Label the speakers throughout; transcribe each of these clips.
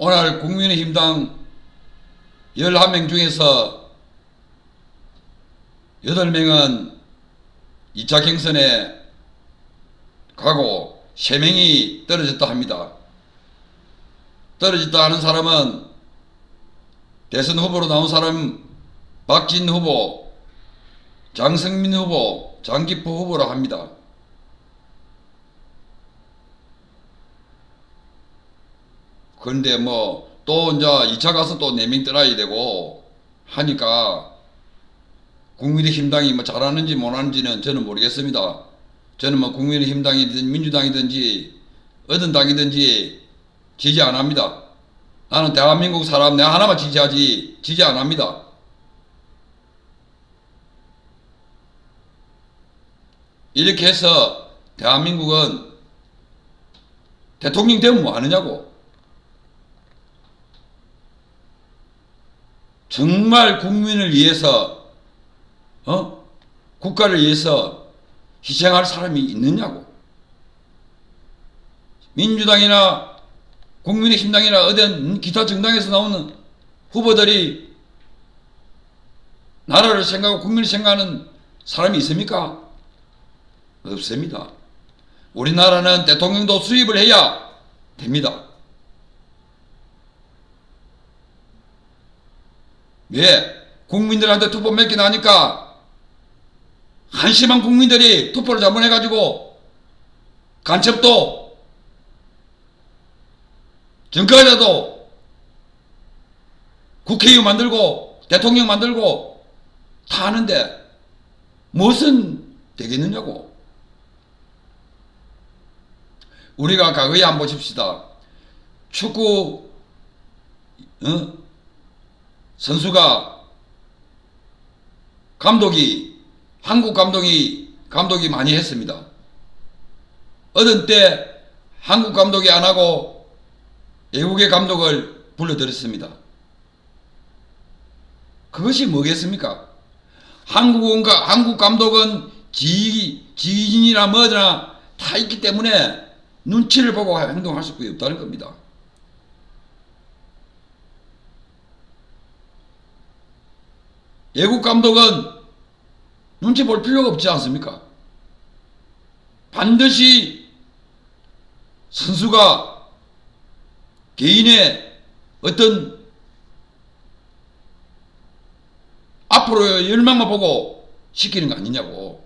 Speaker 1: 오늘 국민의힘당 11명 중에서 8명은 2차 경선에 가고 3명이 떨어졌다 합니다. 떨어졌다 하는 사람은 대선 후보로 나온 사람 박진 후보, 장성민 후보, 장기포 후보라 합니다. 그런데 뭐 또 이제 2차 가서 또 4명 떠나야 되고 하니까 국민의힘당이 뭐 잘하는지 못하는지는 저는 모르겠습니다. 저는 뭐 국민의힘당이든 민주당이든지 어떤 당이든지 지지 안 합니다. 나는 대한민국 사람 내가 하나만 지지하지 지지 안 합니다. 이렇게 해서 대한민국은 대통령 되면 뭐 하느냐고. 정말 국민을 위해서 어? 국가를 위해서 희생할 사람이 있느냐고. 민주당이나 국민의힘당이나 어떤 기타 정당에서 나오는 후보들이 나라를 생각하고 국민을 생각하는 사람이 있습니까? 없습니다. 우리나라는 대통령도 수입을 해야 됩니다. 왜? 국민들한테 투표 몇개 나니까 한심한 국민들이 투표를 잘못해가지고 간첩도 정권자도 국회의원 만들고 대통령 만들고 다 하는데 무엇은 되겠느냐고. 우리가 과거에 한번 보십시다. 축구 어? 선수가 감독이 한국 감독이 감독이 많이 했습니다. 어떤 때 한국 감독이 안 하고 외국의 감독을 불러들였습니다. 그것이 뭐겠습니까? 한국은가 한국 감독은 지 지인이나 뭐나 다 있기 때문에 눈치를 보고 행동할 수밖에 없다는 겁니다. 외국 감독은 눈치 볼 필요가 없지 않습니까? 반드시 선수가 개인의 어떤 앞으로 열망만 보고 시키는 거 아니냐고.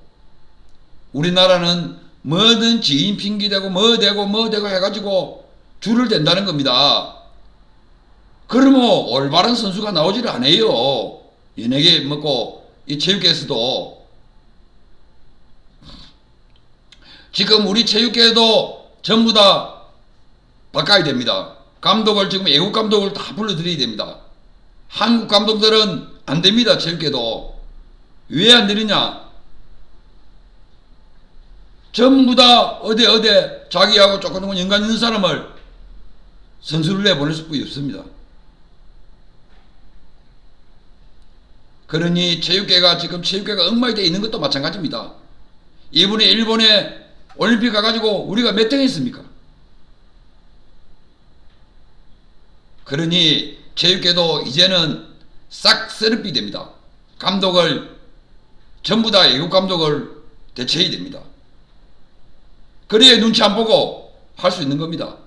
Speaker 1: 우리나라는 뭐든 지인 핑계대고 뭐 되고 뭐 되고 해가지고 줄을 댄다는 겁니다. 그러면 올바른 선수가 나오지를 않아요. 연예계 먹고 이 체육계에서도 지금 우리 체육계도 전부 다 바꿔야 됩니다. 감독을 지금 외국 감독을 다 불러들여야 됩니다. 한국 감독들은 안 됩니다. 체육계도 왜 안 되느냐? 전부 다 어디 어디 자기하고 조금 연관 있는 사람을 선수를 내보낼 수밖에 없습니다. 그러니 체육계가 지금 체육계가 엉망이 되어 있는 것도 마찬가지입니다. 이번에 일본에 올림픽 가가지고 우리가 몇 등 했습니까? 그러니 체육계도 이제는 싹 쓰러비 됩니다. 감독을 전부 다 외국 감독을 대체해야 됩니다. 그래야 눈치 안 보고 할 수 있는 겁니다.